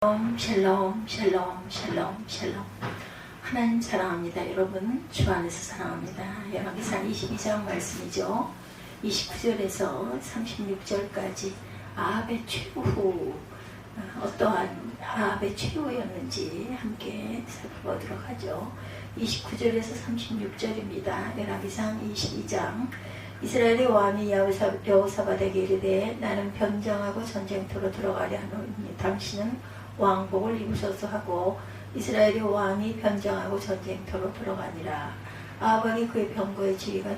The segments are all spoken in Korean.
샬롬 샬롬 샬롬 샬롬 샬롬. 하나님 사랑합니다. 여러분 주 안에서 사랑합니다. 열왕기상 22장 말씀이죠. 29절에서 36절까지 아합의 최후 어, 어떠한 아합의 최후였는지 함께 살펴보도록 하죠. 29절에서 36절입니다. 열왕기상 22장. 이스라엘의 왕이 여호사- 여호사밧에게 이르되 나는 변장하고 전쟁터로 들어가려 하노니 당신은 왕복을 입으소서 하고 이스라엘의 왕이 변장하고 전쟁터로 들어가니라. 아합이 그의 병거의 지휘가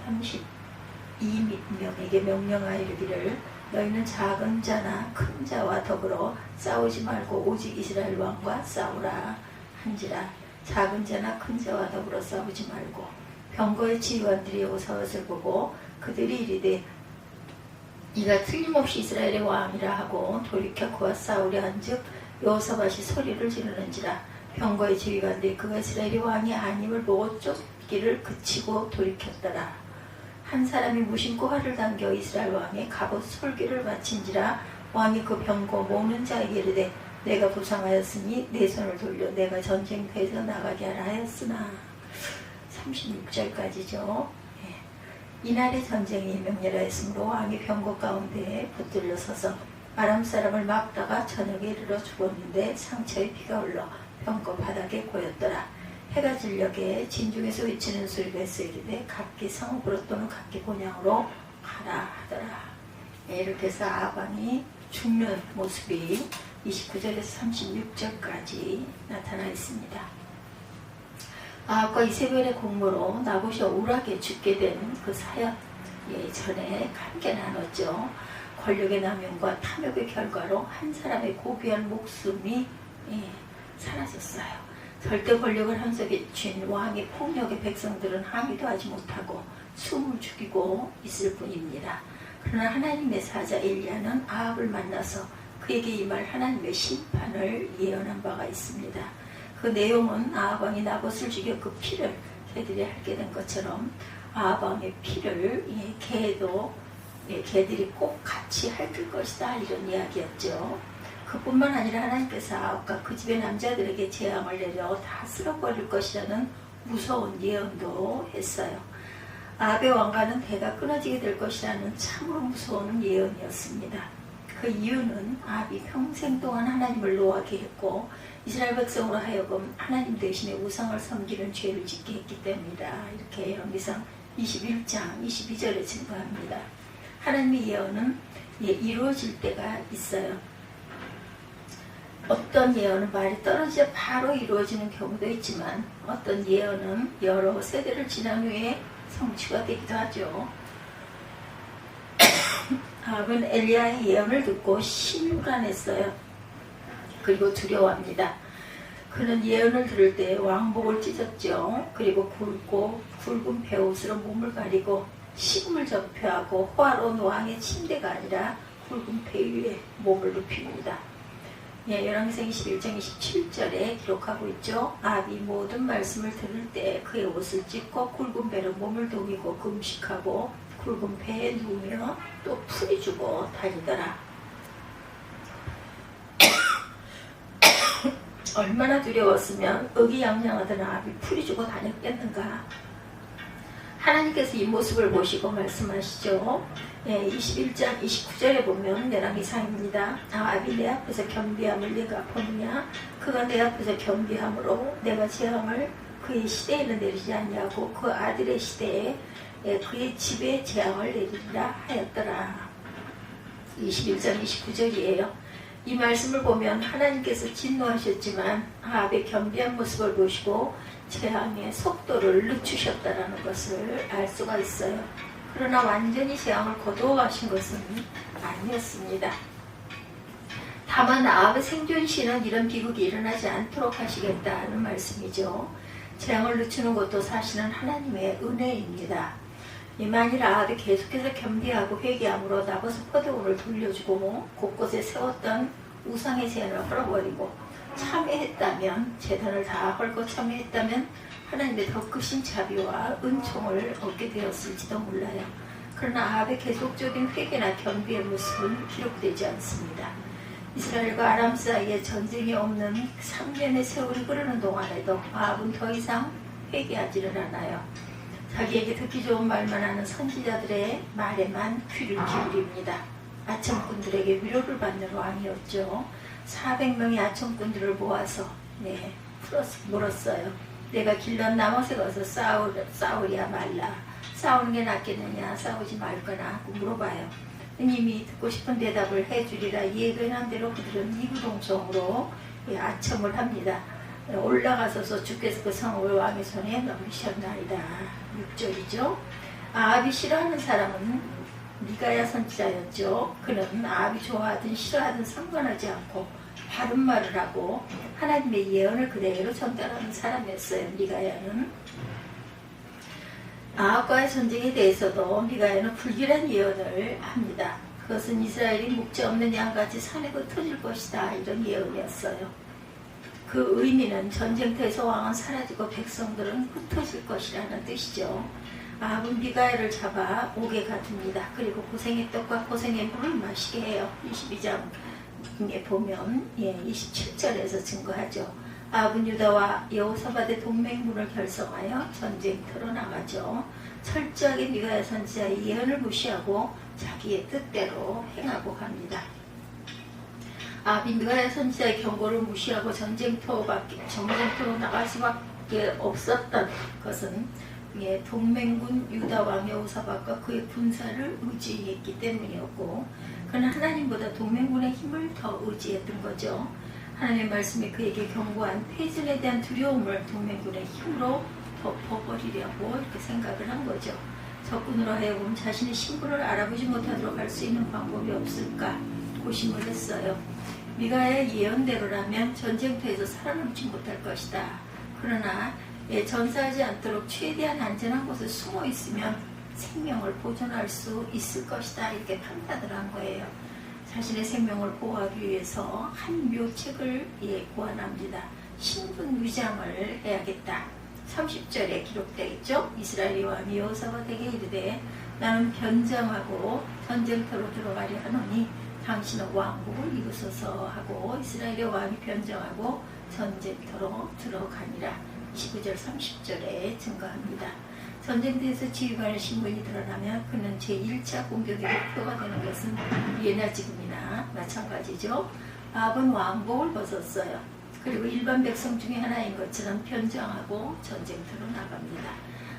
32명에게 명령하여 이르기를 너희는 작은 자나 큰 자와 더불어 싸우지 말고 오직 이스라엘 왕과 싸우라 한지라. 작은 자나 큰 자와 더불어 싸우지 말고 병거의 지휘관들이 오사 것을 보고 그들이 이르되 이가 틀림없이 이스라엘의 왕이라 하고 돌이켜 그와 싸우려 한즉 여호사밧이 소리를 지르는지라 병거의 지휘관들이 그가 이스라엘의 왕이 아님을 보고 쫓기를 그치고 돌이켰더라. 한 사람이 무심코 활을 당겨 이스라엘 왕의 갑옷 솔기를 마친지라 왕이 그 병거 모는 자에게 이르되 내가 부상하였으니 내 손을 돌려 내가 전쟁터에서 나가게 하라 하였으나. 36절까지죠. 이날의 전쟁이 명렬하였으므로 왕이 병거 가운데 붙들려 서서 아람 사람을 막다가 저녁에 이르러 죽었는데 상처에 피가 흘러 병거 바닥에 고였더라. 해가 진녘에 진중에서 외치는 소리가 있으리되 각기 성읍으로 또는 각기 본향으로 가라 하더라. 네, 이렇게 해서 아방이 죽는 모습이 29절에서 36절까지 나타나 있습니다. 아합과 이세벨의 공모로 나봇이 우락에 죽게 된 그 사역 예전에 함께 나눴죠. 권력의 남용과 탐욕의 결과로 한 사람의 고귀한 목숨이 예, 사라졌어요. 절대 권력을 한 속에 쥔 왕의 폭력의 백성들은 항의도 하지 못하고 숨을 죽이고 있을 뿐입니다. 그러나 하나님의 사자 엘리야는 아합을 만나서 그에게 임할 하나님의 심판을 예언한 바가 있습니다. 그 내용은 아합왕이 나봇을 죽여 그 피를 개들이 핥게 된 것처럼 아합왕의 피를 예, 개도 예, 개들이 꼭 같이 핥을 것이다 이런 이야기였죠. 그뿐만 아니라 하나님께서 아합과 그 집의 남자들에게 재앙을 내려 다 쓸어버릴 것이라는 무서운 예언도 했어요. 아합의 왕가는 대가 끊어지게 될 것이라는 참으로 무서운 예언이었습니다. 그 이유는 아합이 평생 동안 하나님을 노하게 했고 이스라엘 백성으로 하여금 하나님 대신에 우상을 섬기는 죄를 짓게 했기 때문이다. 이렇게 열왕기상 21장 22절에 증거합니다. 하나님의 예언은 예, 이루어질 때가 있어요. 어떤 예언은 말이 떨어져 바로 이루어지는 경우도 있지만 어떤 예언은 여러 세대를 지난 후에 성취가 되기도 하죠. 아합은 엘리야의 예언을 듣고 심란했어요. 그리고 두려워합니다. 그는 예언을 들을 때 왕복을 찢었죠. 그리고 굵고 굵은 배옷으로 몸을 가리고 식음을 접혀하고 호화로운 왕의 침대가 아니라 굵은 배 위에 몸을 눕힙니다. 예, 열왕기상 21장 27절에 기록하고 있죠. 아비 모든 말씀을 들을 때 그의 옷을 찢고 굵은 배로 몸을 동이고 금식하고 굵은 배에 누우며 또 풀이 주고 다니더라. 얼마나 두려웠으면 의기양양하던 아합이 풀이 주고 다녔겠는가. 하나님께서 이 모습을 보시고 말씀하시죠. 예, 21장 29절에 보면 내랑이상입니다. 아합이 내 앞에서 겸비함을 내가 보느냐? 그가 내 앞에서 겸비함으로 내가 재앙을 그의 시대에는 내리지 않냐고 그 아들의 시대에 예, 그의 집에 재앙을 내리리라 하였더라. 21장 29절이에요. 이 말씀을 보면 하나님께서 진노하셨지만 아합의 겸비한 모습을 보시고 재앙의 속도를 늦추셨다라는 것을 알 수가 있어요. 그러나 완전히 재앙을 거두어가신 것은 아니었습니다. 다만 아합의 생존시는 이런 비극이 일어나지 않도록 하시겠다는 말씀이죠. 재앙을 늦추는 것도 사실은 하나님의 은혜입니다. 이 만일 아합이 계속해서 겸비하고 회개함으로 나버스 포도원을 돌려주고 곳곳에 세웠던 우상의 제안을 헐어버리고 참회했다면 재단을 다 헐고 참회했다면 하나님의 더 크신 자비와 은총을 얻게 되었을지도 몰라요. 그러나 아합의 계속적인 회개나 겸비의 모습은 기록되지 않습니다. 이스라엘과 아람 사이에 전쟁이 없는 3년의 세월이 흐르는 동안에도 아합은 더 이상 회개하지를 않아요. 자기에게 듣기 좋은 말만 하는 선지자들의 말에만 귀를 기울입니다. 아첨꾼들에게 위로를 받는 왕이었죠. 400명의 아첨꾼들을 모아서 네, 풀었, 물었어요. 내가 길런 나못에 가서 싸우, 싸우랴 말라. 싸우는 게 낫겠느냐, 싸우지 말거나 하고 물어봐요. 님이 듣고 싶은 대답을 해주리라 예견한 대로 그들은 이구동성으로 예, 아첨을 합니다. 올라가서서 주께서 그 성을 왕의 손에 넘기셨나이다. 6절이죠. 아합이 싫어하는 사람은 미가야 선지자였죠. 그는 아합이 좋아하든 싫어하든 상관하지 않고 바른 말을 하고 하나님의 예언을 그대로 전달하는 사람이었어요. 미가야는. 아합과의 전쟁에 대해서도 미가야는 불길한 예언을 합니다. 그것은 이스라엘이 묵지 없는 양같이 산에 흩어질 것이다. 이런 예언이었어요. 그 의미는 전쟁터에서 왕은 사라지고 백성들은 흩어질 것이라는 뜻이죠. 아합은 미가엘을 잡아 옥에 가둡니다. 그리고 고생의 떡과 고생의 물을 마시게 해요. 22장 에 보면 예, 27절에서 증거하죠. 아합은 유다와 여호사바의 동맹군을 결성하여 전쟁터로 나가죠. 철저하게 미가엘 선지자의 예언을 무시하고 자기의 뜻대로 행하고 갑니다. 아합이 미가엘 선지자의 경고를 무시하고 전쟁터밖에 전쟁터로 나갈 수밖에 없었던 것은 예, 동맹군 유다 왕 여호사박과 그의 군사를 의지했기 때문이었고 그는 하나님보다 동맹군의 힘을 더 의지했던 거죠. 하나님의 말씀이 그에게 경고한 패전에 대한 두려움을 동맹군의 힘으로 덮어버리려고 이렇게 생각을 한 거죠. 적군으로 하여금 자신의 신분을 알아보지 못하도록 할 수 있는 방법이 없을까 고심을 했어요. 미가의 예언대로라면 전쟁터에서 살아남지 못할 것이다. 그러나 예, 전사하지 않도록 최대한 안전한 곳에 숨어 있으면 생명을 보존할 수 있을 것이다. 이렇게 판단을 한 거예요. 자신의 생명을 보호하기 위해서 한 묘책을 예, 고안합니다. 신분 위장을 해야겠다. 30절에 기록되어 있죠. 이스라엘이 왕이 여호사밧에게 이르되 나는 변장하고 전쟁터로 들어가려 하노니 당신은 왕복을 입으소서 하고 이스라엘의 왕이 변장하고 전쟁터로 들어가니라. 19절 30절에 증거합니다. 전쟁터에서 지휘관의 신분이 드러나면 그는 제1차 공격의 목표가 되는 것은 예나 지금이나 마찬가지죠. 아합은 왕복을 벗었어요. 그리고 일반 백성 중에 하나인 것처럼 변장하고 전쟁터로 나갑니다.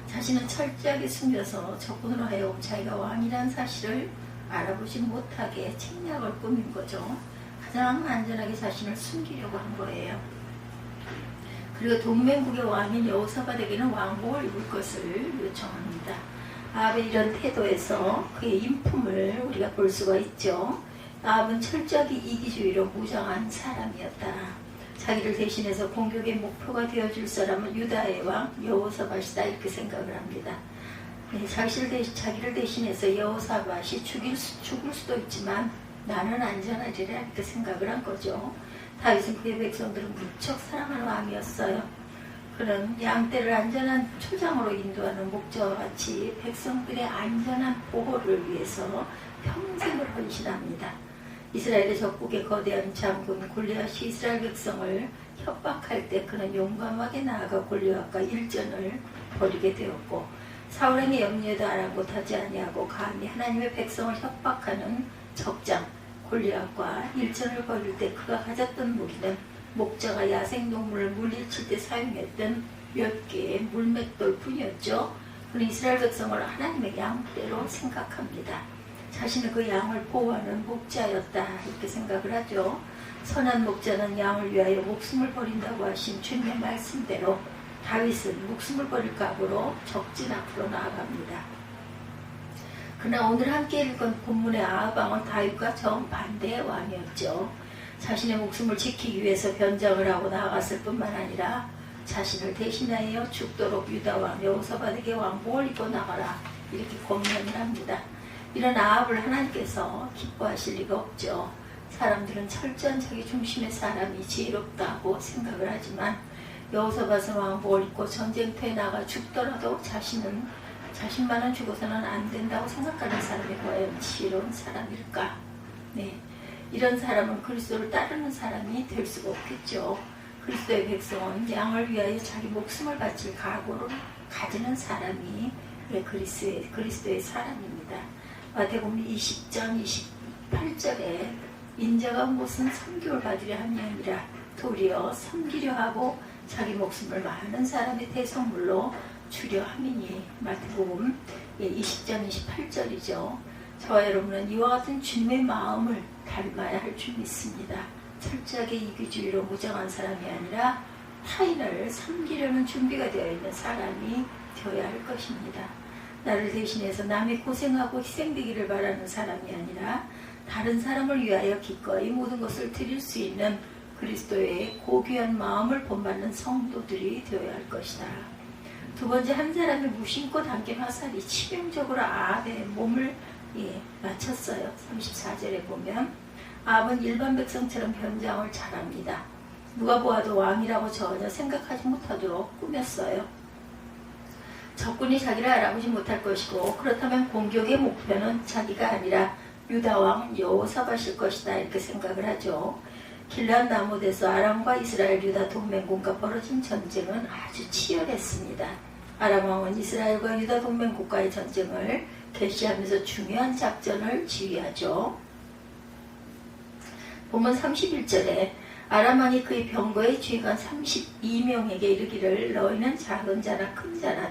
자신은 철저하게 숨겨서 적군으로 하여금 자기가 왕이란 사실을 알아보지 못하게 책략을 꾸민 거죠. 가장 안전하게 자신을 숨기려고 한 거예요. 그리고 동맹국의 왕인 여호사밧에게는 왕복을 입을 것을 요청합니다. 아합의 이런 태도에서 그의 인품을 우리가 볼 수가 있죠. 아합은 철저하게 이기주의로 무장한 사람이었다. 자기를 대신해서 공격의 목표가 되어줄 사람은 유다의 왕 여호사밧이다 이렇게 생각을 합니다. 네, 자기를, 대신, 자기를 대신해서 여호사밧이 죽일 수, 죽을 수도 있지만 나는 안전하리라 이렇게 생각을 한 거죠. 다윗은 그의 백성들을 무척 사랑하는 왕이었어요. 그는 양떼를 안전한 초장으로 인도하는 목자와 같이 백성들의 안전한 보호를 위해서 평생을 헌신합니다. 이스라엘의 적국의 거대한 장군 골리앗이 이스라엘 백성을 협박할 때 그는 용감하게 나아가 골리앗과 일전을 벌이게 되었고 사울에게 염려도 아랑곳하지 아니하고 감히 하나님의 백성을 협박하는 적장 골리앗과 일전을 벌일 때 그가 가졌던 무기는 목자가 야생동물을 물리칠 때 사용했던 몇 개의 물맷돌 뿐이었죠. 그는 이스라엘 백성을 하나님의 양대로 생각합니다. 자신은 그 양을 보호하는 목자였다 이렇게 생각을 하죠. 선한 목자는 양을 위하여 목숨을 버린다고 하신 주님의 말씀대로 다윗은 목숨을 버릴 각오로 적진 앞으로 나아갑니다. 그러나 오늘 함께 읽은 본문의 아하방은 다윗과 정반대의 왕이었죠. 자신의 목숨을 지키기 위해서 변장을 하고 나아갔을 뿐만 아니라 자신을 대신하여 죽도록 유다왕 여호사밧에게 왕복을 입고 나가라 이렇게 권면을 합니다. 이런 아합을 하나님께서 기뻐하실 리가 없죠. 사람들은 철저한 자기 중심의 사람이 지혜롭다고 생각을 하지만 여호사밧은 왕복을 입고 전쟁터에 나가 죽더라도 자신은 자신만은 죽어서는 안 된다고 생각하는 사람이 과연 지혜로운 사람일까? 네. 이런 사람은 그리스도를 따르는 사람이 될 수가 없겠죠. 그리스도의 백성은 양을 위하여 자기 목숨을 바칠 각오를 가지는 사람이 그리스도의, 그리스도의 사람입니다. 마태복음 20장 28절에 인자가 무슨 섬김을 받으려 함이 아니라 도리어 섬기려 하고 자기 목숨을 많은 사람의 대성물로 주려 함이니 마태복음 20장 28절이죠. 저와 여러분은 이와 같은 주님의 마음을 닮아야 할 줄 믿습니다. 철저하게 이기주의로 무장한 사람이 아니라 타인을 섬기려는 준비가 되어 있는 사람이 되어야 할 것입니다. 나를 대신해서 남이 고생하고 희생되기를 바라는 사람이 아니라 다른 사람을 위하여 기꺼이 모든 것을 드릴 수 있는 그리스도의 고귀한 마음을 본받는 성도들이 되어야 할 것이다. 두 번째 한 사람이 무심코 당긴 화살이 치명적으로 아합의 몸을 예, 맞췄어요. 34절에 보면 아합은 일반 백성처럼 변장을 잘합니다. 누가 보아도 왕이라고 전혀 생각하지 못하도록 꾸몄어요. 적군이 자기를 알아보지 못할 것이고 그렇다면 공격의 목표는 자기가 아니라 유다왕 여호사밧일 것이다 이렇게 생각을 하죠. 길란 나무에서 아람과 이스라엘 유다 동맹군과 벌어진 전쟁은 아주 치열했습니다. 아람 왕은 이스라엘과 유다 동맹국가의 전쟁을 개시하면서 중요한 작전을 지휘하죠. 본문 31절에 아람왕이 그의 병거에 주의관 32명에게 이르기를 너희는 작은 자나 큰 자나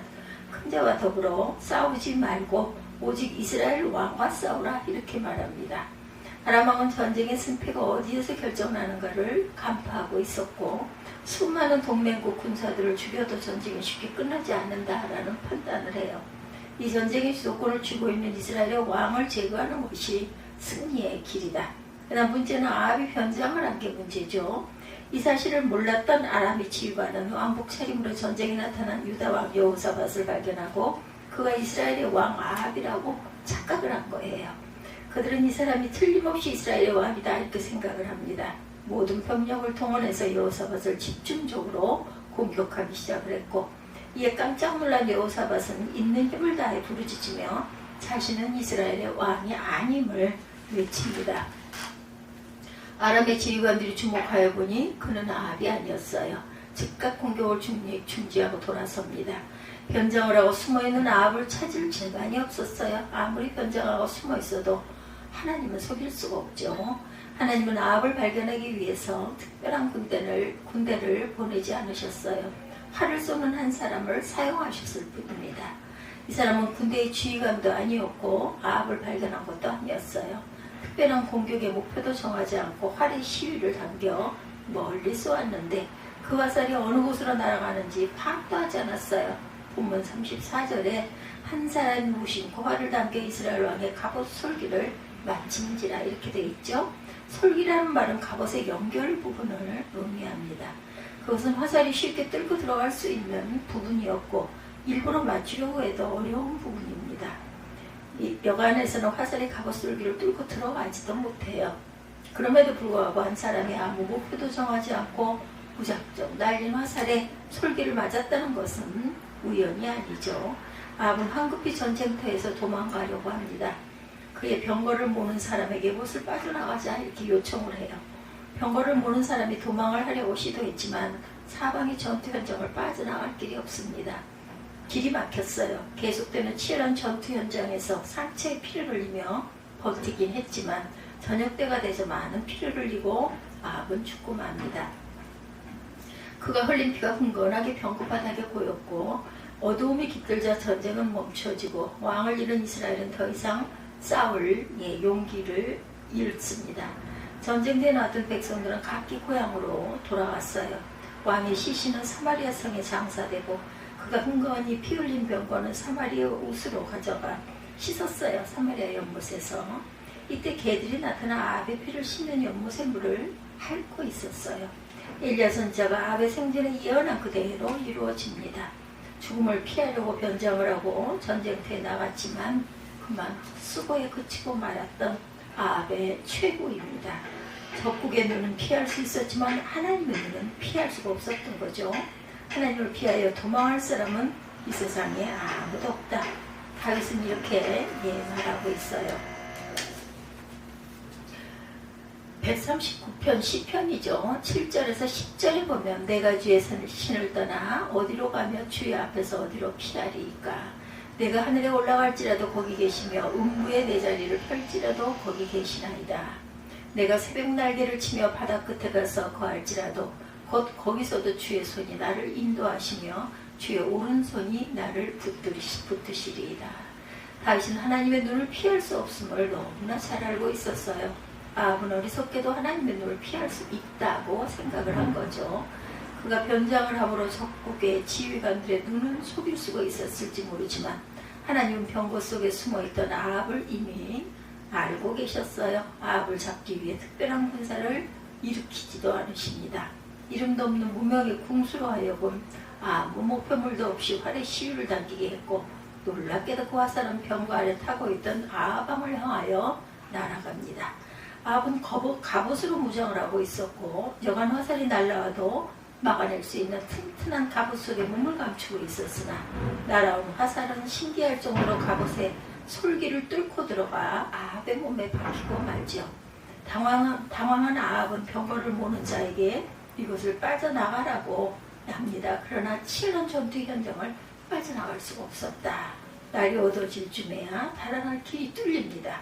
큰 자와 더불어 싸우지 말고 오직 이스라엘 왕과 싸우라 이렇게 말합니다. 아람왕은 전쟁의 승패가 어디에서 결정나는가를 간파하고 있었고 수많은 동맹국 군사들을 죽여도 전쟁이 쉽게 끝나지 않는다라는 판단을 해요. 이 전쟁의 주도권을 쥐고 있는 이스라엘의 왕을 제거하는 것이 승리의 길이다. 그러나 문제는 아합이 변장을 한 게 문제죠. 이 사실을 몰랐던 아람이 지휘관은 왕복 차림으로 전쟁에 나타난 유다 왕 여호사밧을 발견하고 그가 이스라엘의 왕 아합이라고 착각을 한 거예요. 그들은 이 사람이 틀림없이 이스라엘의 왕이다 이렇게 생각을 합니다. 모든 병력을 동원해서 여호사밧을 집중적으로 공격하기 시작을 했고 이에 깜짝 놀란 여호사밧은 있는 힘을 다해 부르짖으며 자신은 이스라엘의 왕이 아님을 외칩니다. 아람의 지휘관들이 주목하여 보니 그는 아합이 아니었어요. 즉각 공격을 중지하고 돌아섭니다. 변장을 하고 숨어있는 아합을 찾을 재간이 없었어요. 아무리 변장하고 숨어있어도 하나님은 속일 수가 없죠. 하나님은 아합을 발견하기 위해서 특별한 군대를, 군대를 보내지 않으셨어요. 활을 쏘는 한 사람을 사용하셨을 뿐입니다. 이 사람은 군대의 지휘관도 아니었고 아합을 발견한 것도 아니었어요. 특별한 공격의 목표도 정하지 않고 활의 시위를 당겨 멀리 쏘았는데 그 화살이 어느 곳으로 날아가는지 파악도 하지 않았어요. 본문 34절에 한 사람이 무심코 활을 당겨 이스라엘 왕의 갑옷 솔기를 마친지라 이렇게 돼 있죠. 솔기라는 말은 갑옷의 연결 부분을 의미합니다. 그것은 화살이 쉽게 뚫고 들어갈 수 있는 부분이었고 일부러 맞추려고 해도 어려운 부분입니다. 이 여간에서는 화살이 갑옷술기를 뚫고 들어가지도 못해요. 그럼에도 불구하고 한 사람이 아무 목표도 정하지 않고 무작정 날린 화살에 솔기를 맞았다는 것은 우연이 아니죠. 아합은 황급히 전쟁터에서 도망가려고 합니다. 그의 병거를 모는 사람에게 못을 빠져나가자 이렇게 요청을 해요. 병거를 모는 사람이 도망을 하려고 시도했지만 사방의 전투 현장을 빠져나갈 길이 없습니다. 길이 막혔어요. 계속되는 치열한 전투 현장에서 상체에 피를 흘리며 버티긴 했지만 저녁 때가 되자 많은 피를 흘리고 아합은 죽고 맙니다. 그가 흘린 피가 흥건하게 병고 바닥에 고였고 어두움이 깃들자 전쟁은 멈춰지고 왕을 잃은 이스라엘은 더 이상 싸울 예, 용기를 잃습니다. 전쟁대에 나왔던 백성들은 각기 고향으로 돌아왔어요. 왕의 시신은 사마리아 성에 장사되고 그가 흥건히 피 흘린 병거는 사마리아 옷으로 가져가 씻었어요. 사마리아 연못에서. 이때 개들이 나타나 아합의 피를 씻는 연못의 물을 핥고 있었어요. 엘리야 선자가 아합의 생전에 예언한 그대로 이루어집니다. 죽음을 피하려고 변장을 하고 전쟁터에 나갔지만 그만 수고에 그치고 말았던 아합의 최고입니다. 적국의 눈은 피할 수 있었지만 하나님의 눈은 피할 수가 없었던 거죠. 하나님을 피하여 도망할 사람은 이 세상에 아무도 없다. 다윗은 이렇게 예, 말하고 있어요. 139편 시편이죠. 7절에서 10절에 보면 내가 주의 신을 떠나 어디로 가며 주의 앞에서 어디로 피하리이까. 내가 하늘에 올라갈지라도 거기 계시며 음부의 내 자리를 펼지라도 거기 계시나이다. 내가 새벽 날개를 치며 바다 끝에 가서 거할지라도 곧 거기서도 주의 손이 나를 인도하시며 주의 오른손이 나를 붙드시, 붙드시리이다. 다윗은 하나님의 눈을 피할 수 없음을 너무나 잘 알고 있었어요. 아합은 어리석게도 하나님의 눈을 피할 수 있다고 생각을 한 거죠. 그가 변장을 함으로 적국의 지휘관들의 눈을 속일 수가 있었을지 모르지만 하나님은 병거 속에 숨어있던 아합을 이미 알고 계셨어요. 아합을 잡기 위해 특별한 군사를 일으키지도 않으십니다. 이름도 없는 무명의 궁수로 하여금 아무 목표물도 없이 활의 시위를 당기게 했고 놀랍게도 그 화살은 병거 아래 타고 있던 아합왕을 향하여 날아갑니다. 아합은 갑옷, 갑옷으로 무장을 하고 있었고 여간 화살이 날라와도 막아낼 수 있는 튼튼한 갑옷 속에 몸을 감추고 있었으나 날아온 화살은 신기할 정도로 갑옷에 솔기를 뚫고 들어가 아합의 몸에 박히고 말죠. 당황한, 당황한 아합은 병거를 모는 자에게 이곳을 빠져나가라고 합니다. 그러나 치열한 전투 현장을 빠져나갈 수가 없었다. 날이 어두워질 쯤에야 달아날 길이 뚫립니다.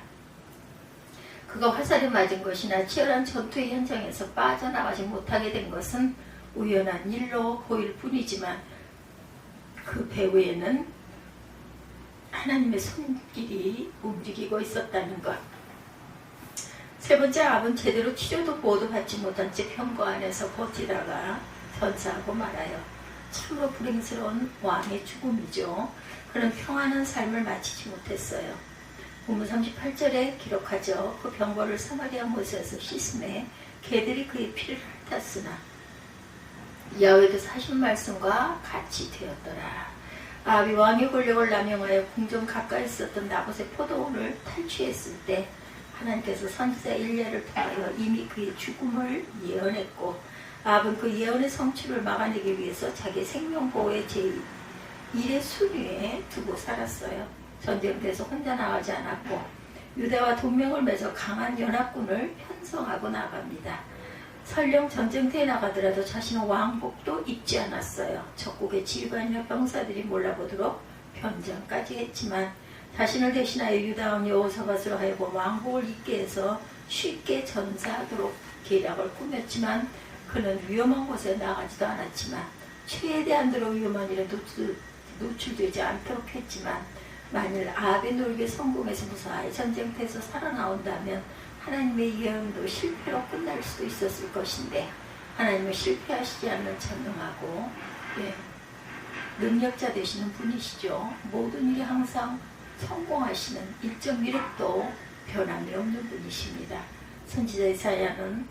그가 화살이 맞은 것이나 치열한 전투의 현장에서 빠져나가지 못하게 된 것은 우연한 일로 보일 뿐이지만 그 배후에는 하나님의 손길이 움직이고 있었다는 것. 세 번째 압은 제대로 치료도 보호받지 못한 채 평거 안에서 버티다가 전사하고 말아요. 참으로 불행스러운 왕의 죽음이죠. 그는 평안한 삶을 마치지 못했어요. 본문 38절에 기록하죠. 그 병거를 사마리아 못에서 씻음에 개들이 그의 피를 핥았으나 야외에서 하신 말씀과 같이 되었더라. 아비 왕의 권력을 남용하여 궁전 가까이 있었던 나봇의 포도원을 탈취했을 때 하나님께서 선지자 일례를 통하여 이미 그의 죽음을 예언했고 아합은 그 예언의 성취를 막아내기 위해서 자기 생명보호의 제1의 순위에 두고 살았어요. 전쟁터에서 혼자 나가지 않았고 유대와 동맹을 맺어 강한 연합군을 편성하고 나갑니다. 설령 전쟁터에 나가더라도 자신은 왕복도 입지 않았어요. 적국의 지휘관이나 병사들이 몰라보도록 변장까지 했지만 자신을 대신하여 유다왕 여호사밧으로 하여금 왕복을 입게 해서 쉽게 전사하도록 계략을 꾸몄지만 그는 위험한 곳에 나가지도 않았지만 최대한대로 위험한 일에 노출, 노출되지 않도록 했지만 만일 아합의 놀기에 성공해서 무사히 전쟁터에서 살아나온다면 하나님의 예언도 실패로 끝날 수도 있었을 것인데 하나님은 실패하시지 않는 천능하고 예, 능력자 되시는 분이시죠. 모든 일이 항상 성공하시는 일정 미력도 변함이 없는 분이십니다. 선지자 이사야는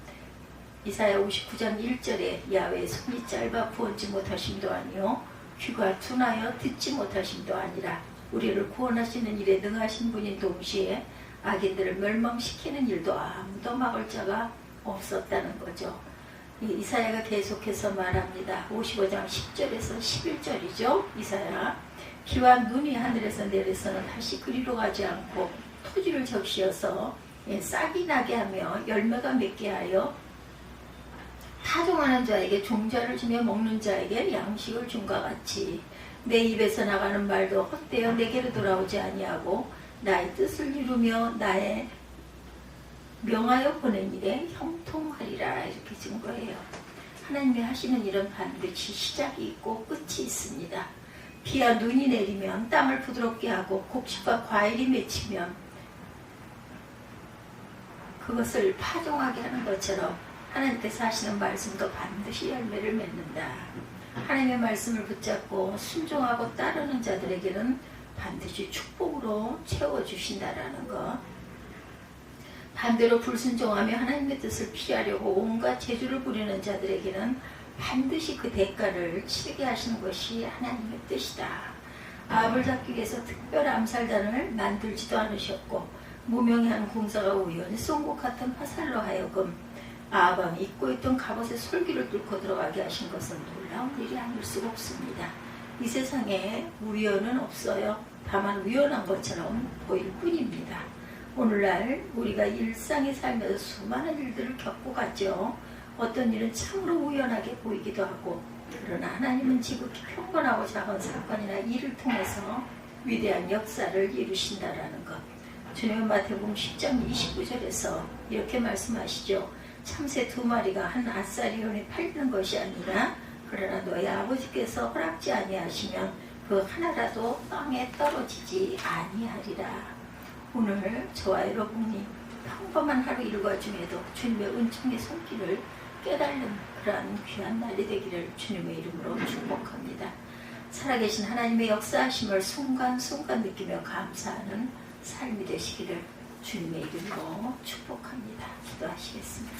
이사야 59장 1절에 야외의 손이 짧아 구원지 못하심도 아니요 귀가 둔하여 듣지 못하심도 아니라 우리를 구원하시는 일에 능하신 분인 동시에 악인들을 멸망시키는 일도 아무도 막을 자가 없었다는 거죠. 이사야가 계속해서 말합니다. 55장 10절에서 11절이죠. 이사야. 비와 눈이 하늘에서 내려서는 다시 그리로 가지 않고 토지를 적시어서 예, 싹이 나게 하며 열매가 맺게 하여 타종하는 자에게 종자를 주며 먹는 자에게 양식을 준과 같이 내 입에서 나가는 말도 헛되어 내게로 돌아오지 아니하고 나의 뜻을 이루며 나의 명하여 보낸 일에 형통하리라 이렇게 증 거예요. 하나님이 하시는 일은 반드시 시작이 있고 끝이 있습니다. 비와 눈이 내리면 땅을 부드럽게 하고 곡식과 과일이 맺히면 그것을 파종하게 하는 것처럼 하나님께서 하시는 말씀도 반드시 열매를 맺는다. 하나님의 말씀을 붙잡고 순종하고 따르는 자들에게는 반드시 축복으로 채워주신다라는 것. 반대로 불순종하며 하나님의 뜻을 피하려고 온갖 재주를 부리는 자들에게는 반드시 그 대가를 치르게 하시는 것이 하나님의 뜻이다. 아합을 잡기 위해서 특별 암살단을 만들지도 않으셨고 무명한 공사가 우연히 쏜것 같은 화살로 하여금 아합왕이 입고 있던 갑옷의 솔기를 뚫고 들어가게 하신 것은 놀라운 일이 아닐 수가 없습니다. 이 세상에 우연은 없어요. 다만 우연한 것처럼 보일 뿐입니다. 오늘날 우리가 일상에 살면서 수많은 일들을 겪고 가죠. 어떤 일은 참으로 우연하게 보이기도 하고 그러나 하나님은 지극히 평범하고 작은 사건이나 일을 통해서 위대한 역사를 이루신다라는 것. 주님은 마태복음 10장 29절에서 이렇게 말씀하시죠. 참새 두 마리가 한 아사리온에 팔리는 것이 아니라 그러나 너희 아버지께서 허락지 아니하시면 그 하나라도 땅에 떨어지지 아니하리라. 오늘 저와 여러분이 평범한 하루 일과 중에도 주님의 은총의 손길을 깨달는 그러한 귀한 날이 되기를 주님의 이름으로 축복합니다. 살아계신 하나님의 역사하심을 순간순간 느끼며 감사하는 삶이 되시기를 주님의 이름으로 축복합니다. 기도하시겠습니다.